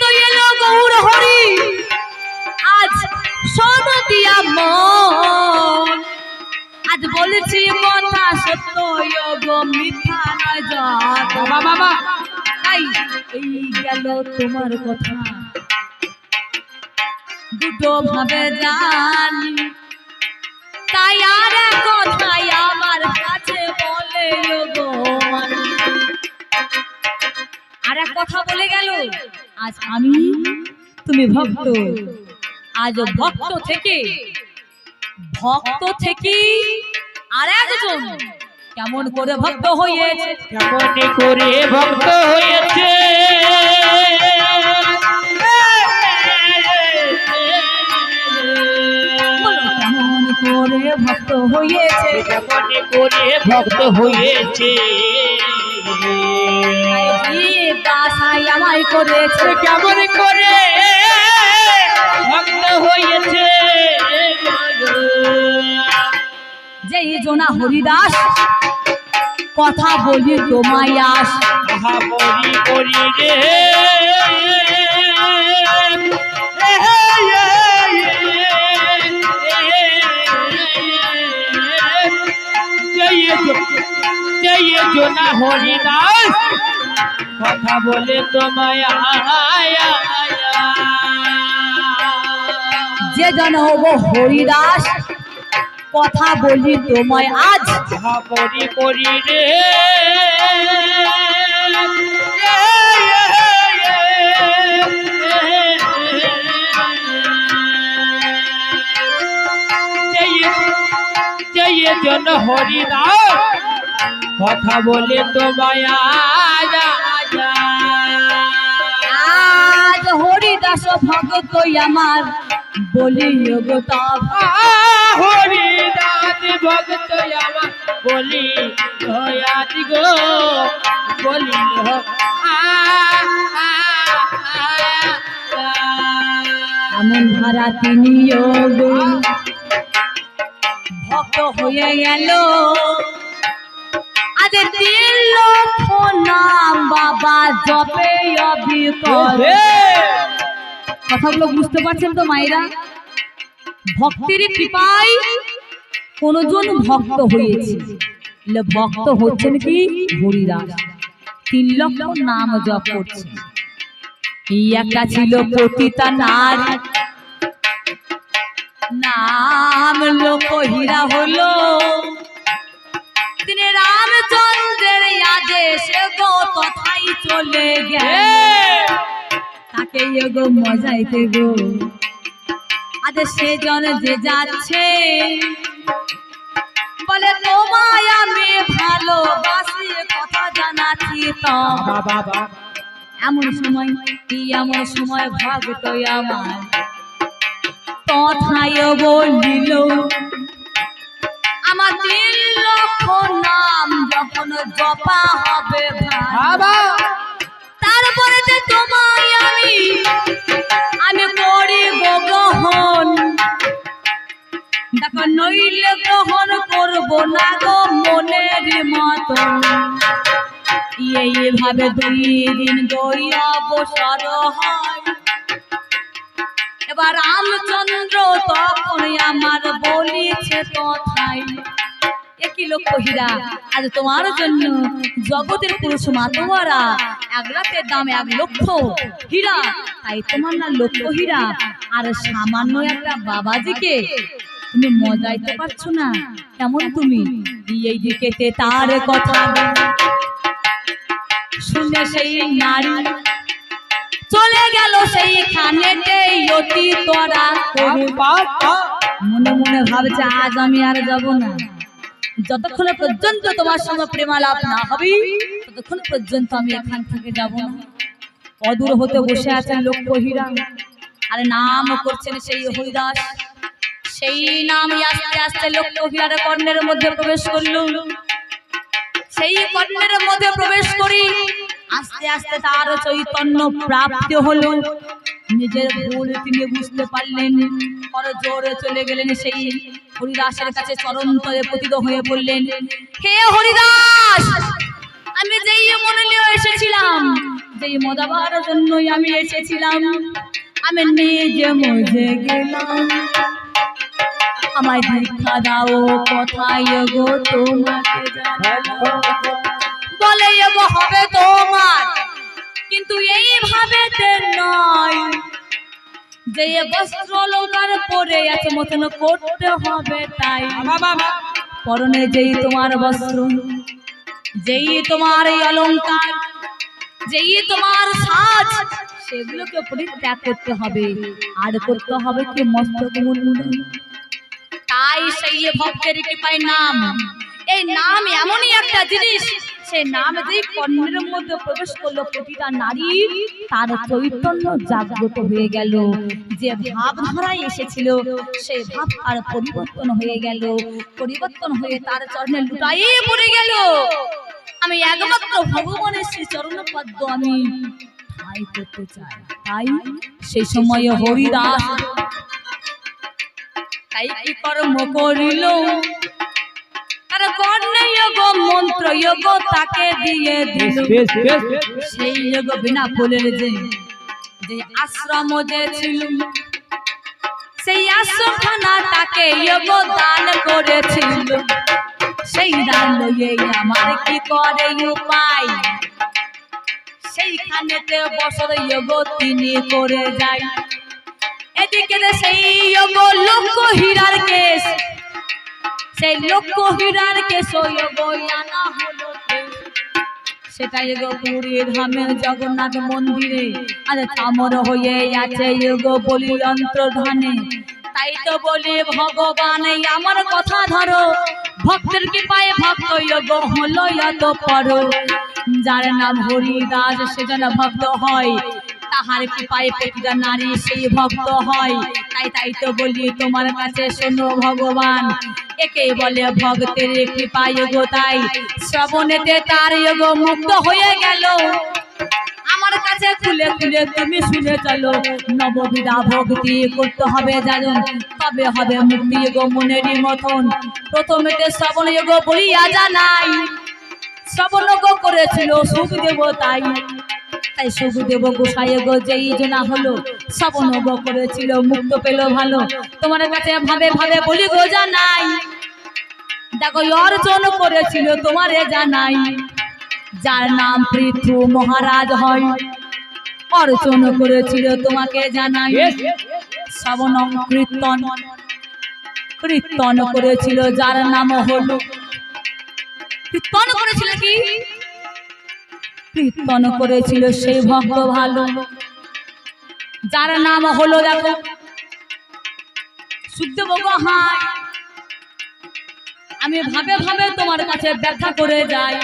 তো এলো গৌর হরি। আজ শোন দিয়া মন। আজ বলেছি কথা সত্য গো মিথ্যা নয় বাবা বাবা তাই এই গেল তোমার কথা। দুটো ভাবে জানি। তাই আর এক কথাই আমার কাছে বলে আর এক কথা বলে গেল। আজ আমি তুমি ভক্ত। আজ ভক্ত থেকে ভক্ত থেকে আর একজন কেমন করে ভক্ত হয়েছে? কেমন করে ভক্ত হয়েছে? কেমন করে ভক্ত হয়েছে? কেমন করে ভক্ত হয়েছে? দাসাই আমায় করেছে। কেমন করে ভক্ত হয়েছে? যে জোনা হরিদাস কথা বলি তোমায় আস। কথা বলি করি রে জোনা হরিদাস কথা বলে তোমায় আয়া যে জন হব হরিদাস কথা বলি তোমায় আজ বলি করি রে জন হরিদাস কথা বলে তোমায় আজা হরিদাস ভগত আমার বলি তব হরিদাস ভক্ত আমার বলি গো বলি এমন ধারা তিনিও গো। ভক্ত হয়ে গেল। আজ তিন লক্ষ বাবা জপে অবিকল কথাগুলো বুঝতে পারছেন তো মায়েরা? ভক্তির কৃপায় কোনজন ভক্ত হয়েছে। ভক্ত হচ্ছেন কি? হরিদাস। তিন লক্ষ নাম জপ করছে। এই একটা ছিল পতিতা নারী। নাম লোক হীরা হলো। গো তথাই চলে গেল। তাকে গো মজাইতে গো আজ সেজন যে যাচ্ছে, বলে, তোমায় আমি ভালোবাসি, কথা জানাচ্ছি তো। এমন সময়, কি এমন সময় ভক্ত আমার। তথায় বলিল আমার তিন লক্ষ নাম যখন জপা হবে বাবা। তারপরে যে তোমায় আমি আমি করি গো গ্রহণ। দেখো নইলে গ্রহণ করব না গো মনের মতন। এইভাবে দুই দিন দুই অবসর হয় এবার রামচন্দ্র তখন আমার বলিছে তথায় একই লক্ষ হীরা আজ তোমার জন্য জগতের পুরুষ মাতোয়ারা এক রাতের দাম এক লক্ষ হীরা। তাই তোমার না লক্ষ হীরা আর সামান্য একটা বাবাজিকে তুমি মজাইতে পারছ না। কেমন তুমি? এই দিকেতে তার কথা। শুনে সেই নারী চলে গেল সেইখানেতে অতি তরা মনে মনে ভাবছে আজ আমি আর যাব না। যতক্ষণ পর্যন্ত তোমার সঙ্গে প্রেমালাপ না হবে ততক্ষণ পর্যন্ত আমি এখান থেকে যাব না। অদূর হতে বসে আছেন লোক হীরা আর নাম করছেন সেই হরিদাস। সেই নাম আস্তে আস্তে লোক হীরার কর্ণের মধ্যে প্রবেশ করল। সেই কর্ণের মধ্যে প্রবেশ করি আস্তে আস্তে তার চৈতন্য প্রাপ্ত হলো। নিজের ভুল তিনি বুঝতে পারলেন। পরে জোরে চলে গেলেন সেই হরিদাসের কাছে চরণ তলে পতিত হয়ে পড়লেন হে হরিদাস, আমি যেই মনে নিয়ে এসেছিলাম, যেই মজাবার জন্যই আমি এসেছিলাম, আমি নিজে মজে গেলাম। আমায় দীক্ষা দাও কোথায় গো, তোমাকে বলে এগো হবে তোমার। কিন্তু এইভাবে নয় যে বস্ত্র অলঙ্কার পরে আছে মতন করতে হবে তাই। পরনে যেই তোমার বস্ত্র, যেই তোমার এই অলঙ্কার, যেই তোমার সাজ, সেগুলোকে পরিত্যাগ করতে হবে। আর করতে হবে কি মস্তক মুন্ডন তাই সেই ভক্তের কৃপায় নাম। এই নাম এমনই একটা জিনিস সেই নাম যেই কর্ণের মধ্যে প্রবেশ করল, প্রতিটা নারী তার চৈতন্য জাগ্রত হয়ে গেল। যে ভাবধারায় এসেছিল সেই ভাব আর পরিবর্তন হয়ে গেল। পরিবর্তন হয়ে তার চরণে লুটাইয়ে পড়ে গেল। আমি একমাত্র ভগবানের সেই চরণ পদ্ম আমি ঠাই করতে চাই। তাই সেই সময় হরিদাস তাই কি কর্ম করিল? কর্ণে যোগ সেইখানেতে বছর যোগ তিনি করে যায়? এদিকে সেই যোগ লক্ষ হীরার কেস সেই লক্ষ হীরার কেস যোগ আনা হলো। সেটাই গো পুরী ধামের জগন্নাথ মন্দিরে। আর চামর হয়ে আছে গো বলি যন্ত্র ধানে তাই তো বলি, ভগবান আমার কথা ধরো। ভক্তের কি পায়ে ভক্ত যোগ হলো এত পরো। যার নাম হরিদাস, সে যেন ভক্ত হয়। তাহার কৃপায় প্রতিটা নারী সেই ভক্ত হয়। তাই তাই তো বলি তোমার কাছে, শোনো ভগবান। একে বলে ভক্তের কৃপায় গো তাই। শ্রবণেতে তার গো মুক্ত হয়ে গেল। আমার কাছে খুলে খুলে তুমি শুনে চলো। নববিধা ভক্তি করতে হবে জানো তবে হবে মুক্তি গো মনেরই মতন। প্রথমে প্রথমেতে শ্রবণ গো বলিয়া জানাই। শ্রবণ গো করেছিল সুখ দেব তাই সুখদেব গোসাই গো যেই জনা হলো শ্রবণ গো করেছিল মুক্ত পেল ভালো। তোমার কাছে ভাবে ভাবে বলি গো জানাই দেখো অর্জন করেছিল তোমারে জানাই। যার নাম পৃথু মহারাজ হয় অর্জন করেছিল তোমাকে জানাই। শ্রবণ কীর্তন কীর্তন করেছিল যার নাম হলো কীর্তন করেছিল কি? কীর্তন করেছিল সেই ভক্ত ভালো। যার নাম হলো দেখো সুখদেব হাই আমি ভাবে ভাবে তোমার কাছে ব্যথা করে যাই।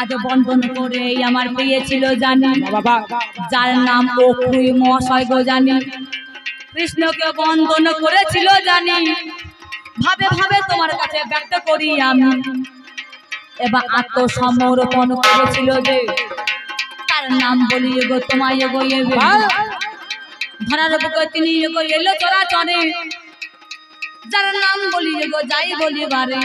আজ বন্ধন করে আমার পেয়েছিল জানি। যার নাম অক্ষুই মহাশয় গো জানি। কৃষ্ণকে বন্দন করেছিল জানি। ভাবে ভাবে তোমার কাছে ব্যক্ত করি আমি। এবার আত্মসমর্পণ করেছিল যে তার নাম বলি গো তোমায় গো এবে ধরার বুকে তিনি গো এলো চরা চরে যার নাম বলি গো যাই বলি বারে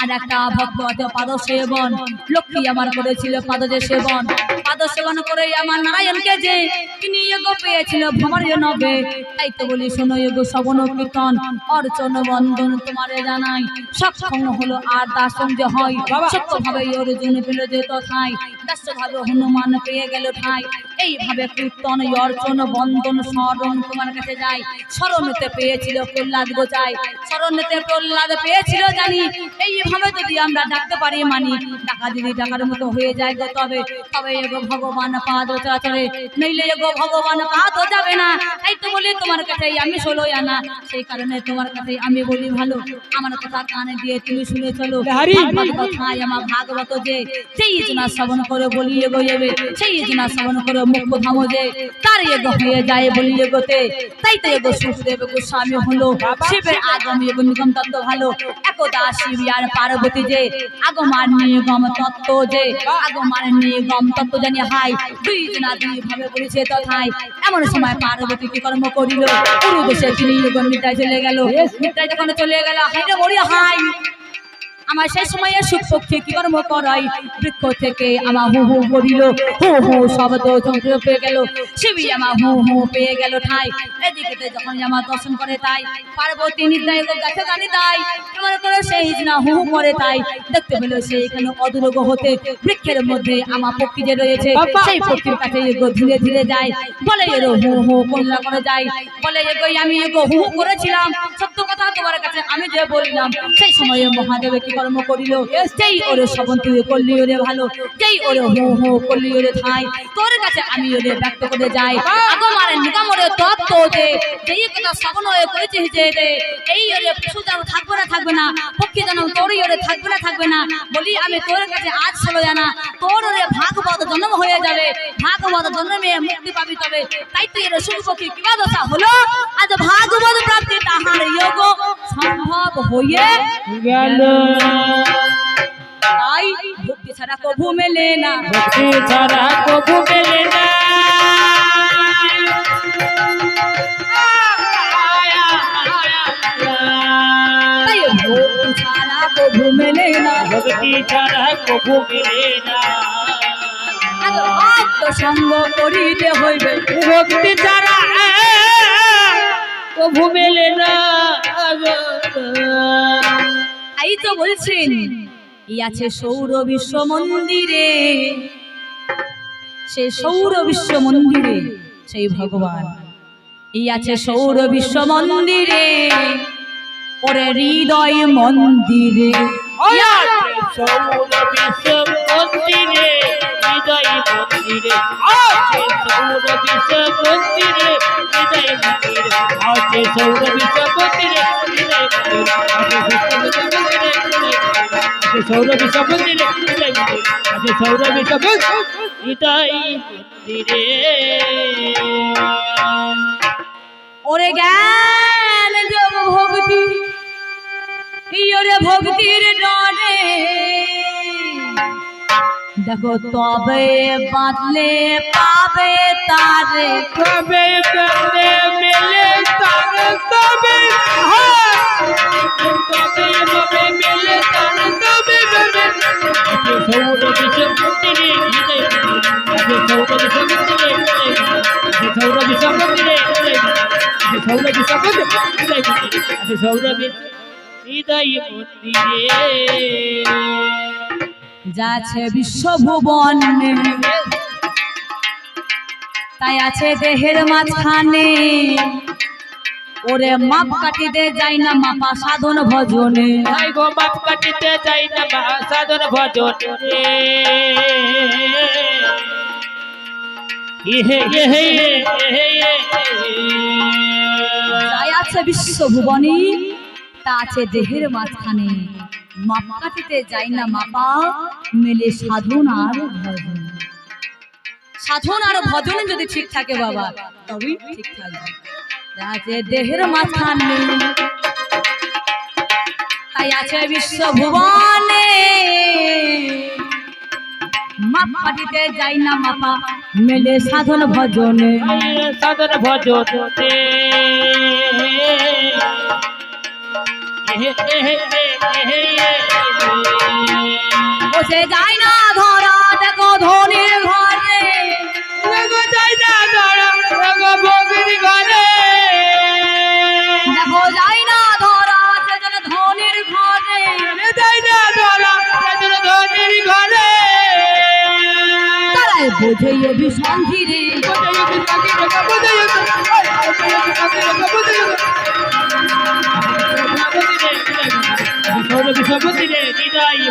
আর একটা ভক্ত আছে পাদ সেবন লক্ষ্মী আমার করেছিল পাদ যে সেবন। পাদ সেবন করে আমার নারায়ণকে যে তিনি এগো পেয়েছিল ভ্রমণ নবে। তাই তো বলি শোনো এগো শবন কীর্তন অর্চন বন্ধন তোমারে জানাই। সক্ষম হলো আর দাসন যে হয় সত্য ভাবে অর্জুন পেল যে তথায়। দাস্য ভাবে হনুমান পেয়ে গেল ঠাই। এইভাবে কীর্তন অর্চন বন্ধন স্মরণ তোমার কাছে যায় স্মরণতে পেয়েছিল প্রহ্লাদ গোচাই স্মরণতে প্রহ্লাদ পেয়েছিল জানি। এইভাবে যদি আমরা ডাকতে পারি মানি টাকা যদি ডাকার মতো হয়ে যায় গো তবে তবে এগো ভগবান পাদ চরাচরে নইলে এগো ভগবান পাদ যাবে না। তাই তো বলি তোমার কাছে আমি ষোলোই আনা। সেই কারণে তোমার কাছে আমি বলি ভালো। আমার কথা কানে দিয়ে তুমি শুনে চলো। আমার ভাগবত যে সেই জনা শ্রবণ করে বলি এগো এবে সেই জনা শ্রবণ করে মুখ তার এগো হয়ে যায় বলি এগোতে। তাই তো এগো সুখদেব গোস্বামী হলো। শিবের আগম এগো নিগম তত্ত্ব ভালো। একদা শিব আর পার্বতী যে। আগমার নিগম তত্ত্ব যে। নিগম তত্ত্ব জানি হাই। দুই জনা দুই ভাবে বলেছে তথায়। এমন সময় পার্বতী কি কর্ম করিল? পুরো দেশে তিনি এগো চলে গেল। যখন চলে গেল হাইটা হাই। আমার সেই সময়ে সুখ পক্ষে কি কর্ম করাই? বৃক্ষ থেকে আমার হু হু করিল হু হু শব্দ পেয়ে গেল। শিবি আমার হু হু পেয়ে গেল ঠাই। এদিকে যখন আমার দর্শন করে তাই পার্বতী নির্দয় গাছে গানি তাই। কেমন করে সেই না হু হু করে তাই। দেখতে পেল সেইখানে অদূরগ হতে বৃক্ষের মধ্যে আমার পক্ষী যে রয়েছে! সেই পক্ষীর কাছে এগো ধীরে ধীরে যায়। বলে এরো হু হু কন্যা করে যায় বলে এগোই আমি এগো হু হু করেছিলাম। সত্য কথা তোমার কাছে আমি যে বললাম। সেই সময়ে মহাদেব কি কর্ম করিল। যেই ওরে তুই করলি ওরে ভালো, যেই ওরে হু হু করলি ওরে ঠাই, তোর কাছে আমি ওরে ব্যক্ত করে যাই। আগো মারে নিগম ওরে তত্ত্ব যে যেই কথা শ্রবণ হয়ে করেছে যে রে এই ওরে পশু যেন থাকবে না থাকবে না, পক্ষী যেন তোরই ওরে থাকবে না থাকবে না, বলি আমি তোর কাছে আজ ছিল জানা, তোর ওরে ভাগবত জন্ম হয়ে যাবে, ভাগবত জন্মে মুক্তি পাবি তবে। তাই তো এর শুভ পক্ষী কিবা দশা হলো? আজ ভাগবত প্রাপ্তি তাহার যোগ সম্ভব হয়ে গেল। তাই ভক্তি ছাড়া কভু মেলে না। ভক্তি ছাড়া কবু মেলে না। তাই ভক্তি ছাড়া কভু মেলে না। ভক্তি ছাড়া কবু মেলে না। সঙ্গ করিতে হইবে। ভক্তি ছাড়া কবু মেলে না। তাই তো বলছেন, এই আছে সৌর বিশ্ব মন্দিরে। সে সৌর বিশ্ব মন্দিরে, সেই ভগবান। এই আছে সৌর বিশ্ব মন্দিরে, ওরে হৃদয় মন্দিরে। সৌর বিশ্ব মন্দিরে, হৃদয় মন্দিরে। আছে সৌর বিশ্ব মন্দিরে হৃদয় মন্দিরে আছে সৌর বিশ্ব মন্দিরে হৃদয় মন্দিরে আছে সৌর বিশ্ব মন্দিরে হৃদয় মন্দিরে আছে সৌর বিশ্ব হৃদয় মন্দিরে ওরে জ্ঞান যোগ ভক্তি এই ওরে ভক্তির ডরে দেখো তবে বাঁধলে পাবে তারে কবে কবে মেলে তার কবে হয় কবে কবে মেলে তার কবে কবে আছে সৌর বিশ্ব মন্দিরে হৃদয় আছে সৌর বিশ্ব মন্দিরে হৃদয় আছে সৌর বিশ্ব মন্দিরে হৃদয় আছে সৌর বিশ্ব মন্দিরে হৃদয় আছে সৌর বিশ্ব হৃদয় মন্দিরে যাচ্ছে বিশ্বভুবন। তাই আছে দেহের মাঝখানে। ওরে মাপ কাটিতে যাই না মাপা সাধন ভজনে। তাই গো বাপ কাটিতে চাই না সাধন ভজন। ইহে ইহে ইহে তাই আছে বিশ্বভুবনী তা আছে দেহের মাঝখানে। মাপ কাটিতে যাই না মাপা, মেলে সাধন আর ভজন। সাধন আর ভজনে যদি ঠিক থাকে বাবা, তবেই ঠিক থাকবে। আছে দেহের মাঝখানে তাই আছে বিশ্বভুবনে মাপ কাটিতে যাই না মাপা, মেলে সাধন ভজনে। সাধন ভজন। বসে যায় না ধরা দেখো ধনির মন্দিরে হৃদয়